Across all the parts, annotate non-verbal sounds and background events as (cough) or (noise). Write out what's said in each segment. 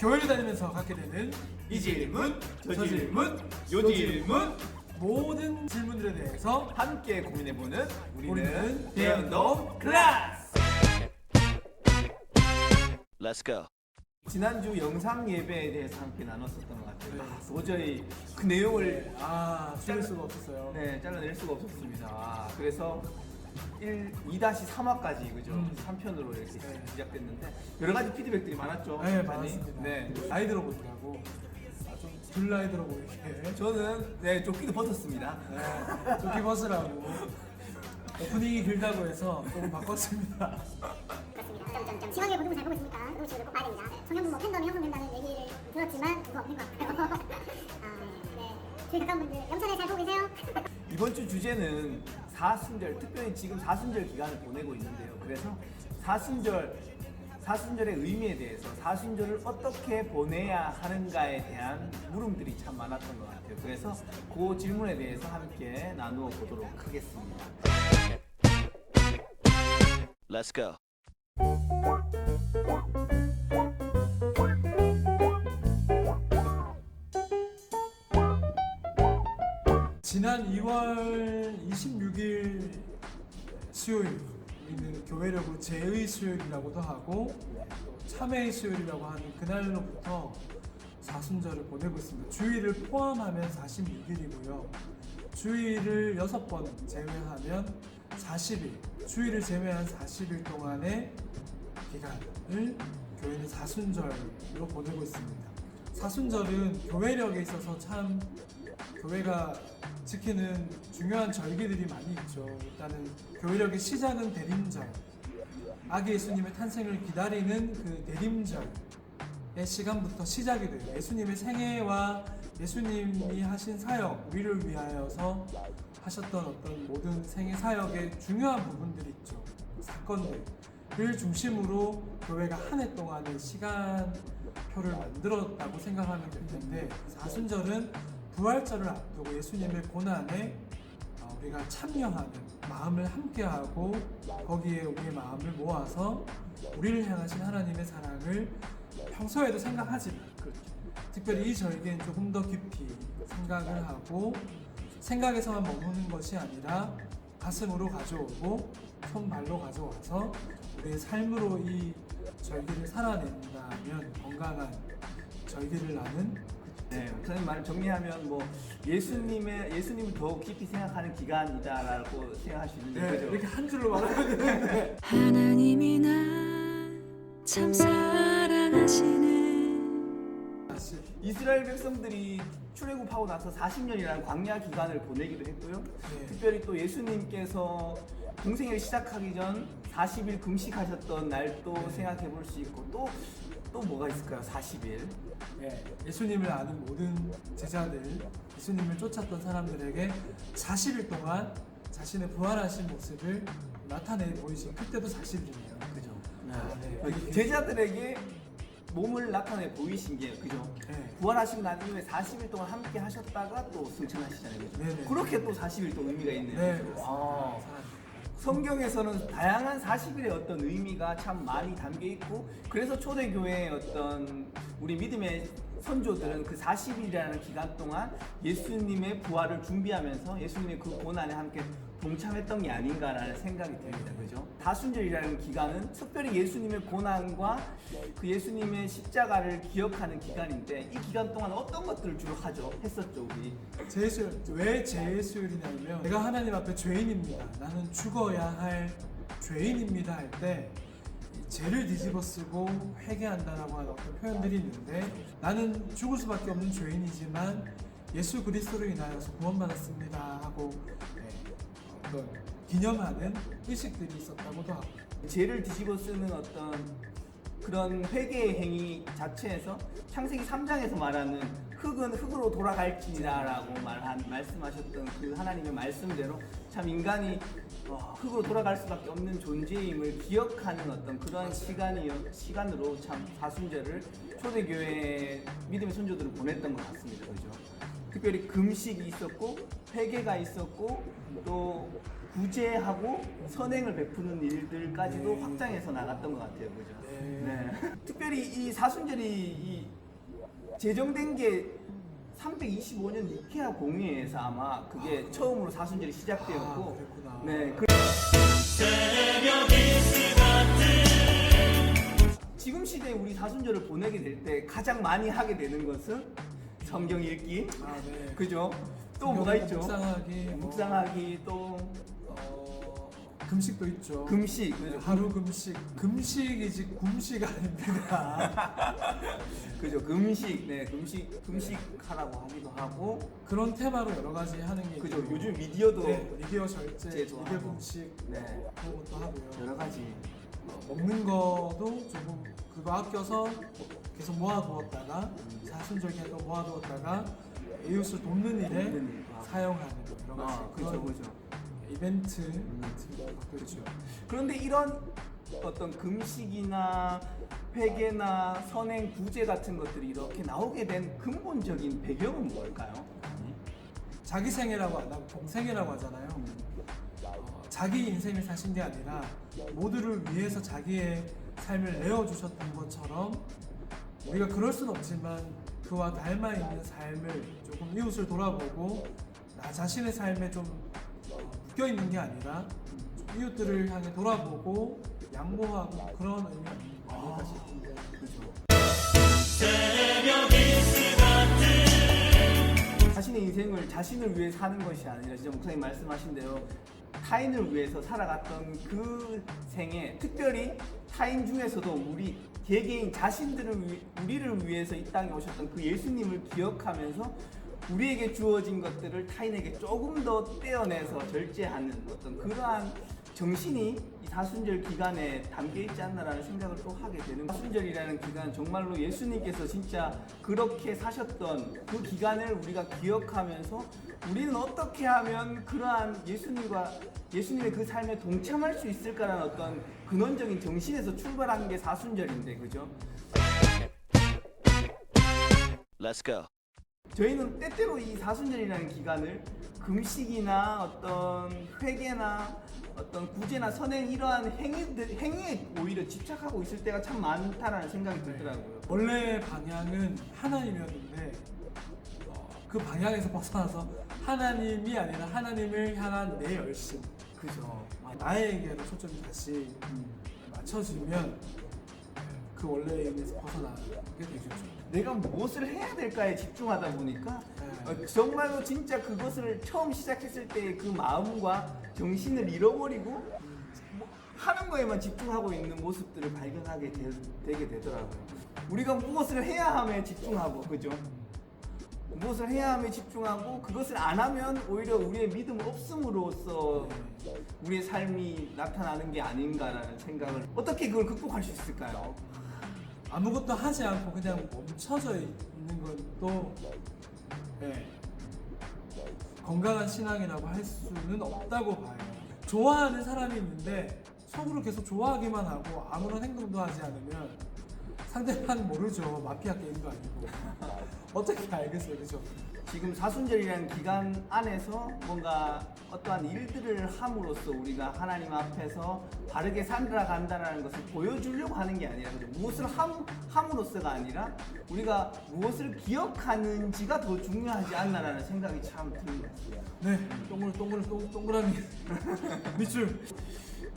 교회를 다니면서 갖게 되는 이 질문, 저저 질문, 요 질문 모든 질문들에 대해서 함께 고민해보는 우리는 우리는 대연동 클래스. Let's go. 지난주 영상 예배에 대해서 함께 나눴었던 것 같아요. 네. 아, 도저히 그 내용을 아 줄일 수가 없었어요. 네, 잘라낼 수가 없었습니다. 아, 그래서 1, 2-3화까지 그죠? 음. 3편으로 이렇게 네. 시작됐는데 여러 가지 피드백들이 많았죠. 네, 많이? 많았습니다. 네. 나이 들어 보이라고 아, 좀덜 나이 들어 보이게 저는 네, 조끼도 벗었습니다. 네, 조끼 벗으라고 오프닝이 길다고 해서 조금 바꿨습니다. 그렇습니다. 점점점 심하게 보는 잘 보고 있으니까 우리 친구들 꼭 봐야 됩니다. 성형분 뭐 팬덤이 형성된다는 얘기를 들었지만 그거 없는 것 같아요. (laughs) 아, 네. 저희 가까운 분들 영찬에 잘 보고 계세요? 이번 주 주제는 사순절, 특별히 지금 사순절 기간을 보내고 있는데요. 그래서 사순절, 사순절의 의미에 대해서 사순절을 어떻게 보내야 하는가에 대한 물음들이 참 많았던 것 같아요. 그래서 그 질문에 대해서 함께 나누어 보도록 하겠습니다. Let's go. 지난 2월 26일 수요일 우리는 교회력으로 제의 수요일이라고도 하고 또 참회의 수요일이라고 하는 그날로부터 사순절을 보내고 있습니다. 주일을 포함하면 46일이고요. 주일을 6번 제외하면 40일, 주일을 제외한 40일 동안의 기간을 교회는 사순절로 보내고 있습니다. 사순절은 교회력에 있어서 참 교회가 지키는 중요한 절기들이 많이 있죠. 일단은 교회력의 시작은 대림절. 아기 예수님의 탄생을 기다리는 그 대림절의 시간부터 시작이 돼요. 예수님의 생애와 예수님이 하신 사역, 우리를 위하여서 하셨던 어떤 모든 생애 사역의 중요한 부분들이 있죠. 사건들을 중심으로 교회가 한 해 동안의 시간표를 만들었다고 생각하면 될 텐데 사순절은 부활절을 앞두고 예수님의 고난에 어, 우리가 참여하는 마음을 함께하고 거기에 우리의 마음을 모아서 우리를 향하신 하나님의 사랑을 평소에도 생각하지만 특별히 이 절기엔 조금 더 깊이 생각을 하고 생각에서만 머무는 것이 아니라 가슴으로 가져오고 손발로 가져와서 우리의 삶으로 이 절기를 살아낸다면 건강한 절기를 나는 네, 목사님 말을 정리하면 뭐 예수님의 예수님을 더욱 깊이 생각하는 기간이다라고 생각할 수 있는데 네? 이렇게 한 줄로 말하면 되는데 하나님이 날참 사랑하시네 사실 이스라엘 백성들이 출애굽하고 나서 40년이라는 광야 기간을 보내기도 했고요. 네. 특별히 또 예수님께서 공생애를 시작하기 전 40일 금식하셨던 날도 생각해 볼 수 있고 또 또 뭐가 있을까요? 40일. 예, 예수님을 아는 모든 제자들, 예수님을 쫓았던 사람들에게 40일 동안 자신의 부활하신 모습을 나타내 보이신 그때도 40일이네요. 그죠? 아, 네. 그 제자들에게 몸을 나타내 보이신 게 그죠? 네. 부활하시고 난 이후에 40일 동안 함께 하셨다가 또 승천하시잖아요. 그죠? 네네. 그렇게 또 40일 또 의미가 있네요. 네, 그죠? 아. 성경에서는 다양한 40일의 어떤 의미가 참 많이 담겨 있고 그래서 초대교회의 어떤 우리 믿음의 선조들은 그 40일이라는 기간 동안 예수님의 부활을 준비하면서 예수님의 그 고난에 함께 동참했던 게 아닌가라는 생각이 듭니다. 그죠? 다순절이라는 기간은 특별히 예수님의 고난과 그 예수님의 십자가를 기억하는 기간인데 이 기간 동안 어떤 것들을 주로 하죠? 했었죠, 우리. 제수일 왜 제수일이냐면 내가 하나님 앞에 죄인입니다. 나는 죽어야 할 죄인입니다 할 때 죄를 뒤집어 쓰고 회개한다라고 하는 어떤 표현들이 있는데 나는 죽을 수밖에 없는 죄인이지만 예수 그리스도로 인하여서 구원받았습니다 하고 네, 어떤 기념하는 의식들이 있었다고도 하고 죄를 뒤집어 쓰는 어떤 그런 회개의 행위 자체에서 창세기 3장에서 말하는 흙은 흙으로 돌아갈지니라라고 말한 말씀하셨던 그 하나님의 말씀대로 참 인간이 어, 흙으로 돌아갈 수밖에 없는 존재임을 기억하는 어떤 그런 시간이 시간으로 참 사순절을 초대교회 믿음의 선조들을 보냈던 것 같습니다. 그죠? 특별히 금식이 있었고 회개가 있었고 또 구제하고 선행을 베푸는 일들까지도 네. 확장해서 나갔던 것 같아요, 그죠? 네. 네. (laughs) 특별히 이 사순절이 이 제정된 게 325년 이케아 공회에서 아마 그게 처음으로 사순절이 시작되었고, 아. 네. 그... 지금 시대에 우리 사순절을 보내게 될 때 가장 많이 하게 되는 것은 성경 읽기, 아, 네. 그죠? 또 뭐가 있죠? 묵상하기, 뭐, 묵상하기, 또 어, 금식도 있죠. 금식, 그죠? 하루 금식. 금식이지 금식 아닙니다. (laughs) 그죠? 금식, 네, 금식, 금식하라고 하기도 하고, 그런 테마로 여러 가지 하는 게 그죠? 있고. 요즘 미디어도 네, 미디어 절제, 제도 미디어. 금식 네, 그런 것도 하고요. 여러 가지. 어, 먹는 거도 조금 그거 아껴서 계속 모아두었다가 사순절 기간 또 모아두었다가 이웃을 돕는 일에. 아. 사용하는 가지 아, 그죠, 그런 그죠. 이벤트 같은 거 그렇죠. 그런데 이런 어떤 금식이나 회개나 선행 구제 같은 것들이 이렇게 나오게 된 근본적인 배경은 뭘까요? 자기 생애라고 안 하고 동생애라고 하잖아요. 어, 자기 인생을 사신 게 아니라 모두를 위해서 자기의 삶을 내어주셨던 것처럼 우리가 그럴 순 없지만 그와 닮아 있는 삶을 조금 이웃을 돌아보고 나 자신의 삶에 좀 어, 묶여 있는 게 아니라 좀 이웃들을 향해 돌아보고 양보하고 그런 의미가 아닐까 싶은데 그죠. 자신의 인생을 자신을 위해 사는 것이 아니라 진짜 목사님 말씀하신 대로 타인을 위해서 살아갔던 그 생에 특별히 타인 중에서도 우리 개개인 자신들을 위, 우리를 위해서 이 땅에 오셨던 그 예수님을 기억하면서 우리에게 주어진 것들을 타인에게 조금 더 떼어내서 절제하는 어떤 그러한 정신이 이 사순절 기간에 담겨 있지 않나라는 생각을 또 하게 되는. 사순절이라는 기간 정말로 예수님께서 진짜 그렇게 사셨던 그 기간을 우리가 기억하면서 우리는 어떻게 하면 그러한 예수님과 예수님의 그 삶에 동참할 수 있을까라는 어떤 근원적인 정신에서 출발하는 게 사순절인데 그죠? Let's go. 저희는 때때로 이 사순절이라는 기간을 금식이나 어떤 회개나 어떤 구제나 선행 이러한 행위들 행위에 오히려 집착하고 있을 때가 참 많다라는 생각이 들더라고요. 원래 방향은 하나님이었는데 어, 그 방향에서 벗어나서 하나님이 아니라 하나님을 향한 내 열심 그죠. 아, 나에게로 초점이 다시 맞춰지면 그 원래의 의미에서 벗어나게 되겠죠. 내가 무엇을 해야 될까에 집중하다 보니까 네. 어, 정말로 진짜 그것을 처음 시작했을 때의 그 마음과 정신을 잃어버리고 뭐 하는 거에만 집중하고 있는 모습들을 발견하게 되, 되게 되더라고요. 우리가 무엇을 해야 함에 집중하고 그죠? 무엇을 해야 함에 집중하고 그것을 안 하면 오히려 우리의 믿음 없음으로써 우리의 삶이 나타나는 게 아닌가라는 생각을 어떻게 그걸 극복할 수 있을까요? 아무것도 하지 않고 그냥 멈춰져 있는 것도 예, 건강한 신앙이라고 할 수는 없다고 봐요. 좋아하는 사람이 있는데 속으로 계속 좋아하기만 하고 아무런 행동도 하지 않으면 상대방은 모르죠. 마피아 게임도 아니고 (laughs) 어떻게 알겠어요, 그죠? 지금 사순절이라는 기간 안에서 뭔가 어떠한 일들을 함으로써 우리가 하나님 앞에서 바르게 살아간다는 것을 보여주려고 하는 게 아니라 그죠? 무엇을 함, 함으로써가 아니라 우리가 무엇을 기억하는지가 더 중요하지 않나라는 생각이 참 드는 것 같습니다. 네, 동글 동글 동, 동그라미 (laughs) 밑줄.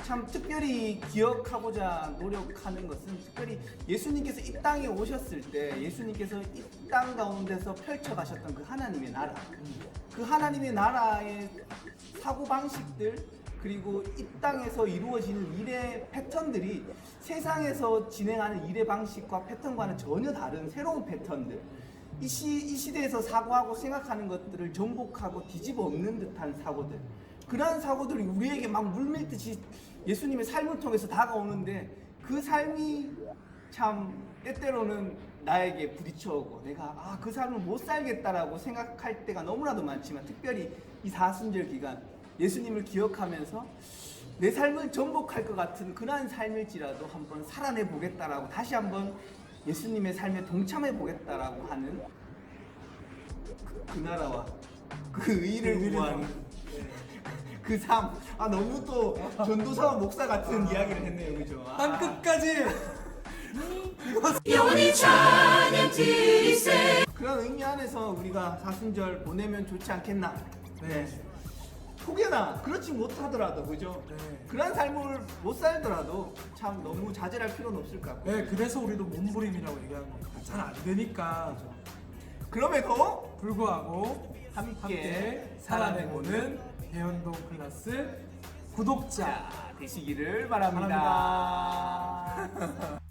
참 특별히 기억하고자 노력하는 것은 특별히 예수님께서 이 땅에 오셨을 때 예수님께서 이 땅 가운데서 펼쳐 가셨던 그 하나님의 나라. 그 하나님의 나라의 사고 방식들 그리고 이 땅에서 이루어지는 일의 패턴들이 세상에서 진행하는 일의 방식과 패턴과는 전혀 다른 새로운 패턴들. 이, 시, 이 시대에서 사고하고 생각하는 것들을 전복하고 뒤집어 엎는 듯한 사고들. 그러한 사고들이 우리에게 막 물밀듯이 예수님의 삶을 통해서 다가오는데 그 삶이 참 때때로는 나에게 부딪혀오고 내가 아 그 삶을 못 살겠다라고 생각할 때가 너무나도 많지만 특별히 이 사순절 기간 예수님을 기억하면서 내 삶을 전복할 것 같은 그러한 삶일지라도 한번 살아내 보겠다라고 다시 한번 예수님의 삶에 동참해 보겠다라고 하는 그, 그 나라와 그 의를 구하는. 그 삶. 아 너무 또 전도사 목사 같은 이야기를 했네요, 그죠? 아. 땅 끝까지 그런 의미 안에서 우리가 사순절 보내면 좋지 않겠나? 네. 혹여나 그렇지 못하더라도 그죠? 네. 그런 삶을 못 살더라도 참 너무 자제할 필요는 없을 것 같고 네, 그래서 우리도 몸부림이라고 얘기하는 겁니다. 잘안 되니까 그럼에도 불구하고 함께 함께 살아내보는 대연동 클래스 구독자 자 되시기를 바랍니다. 바랍니다.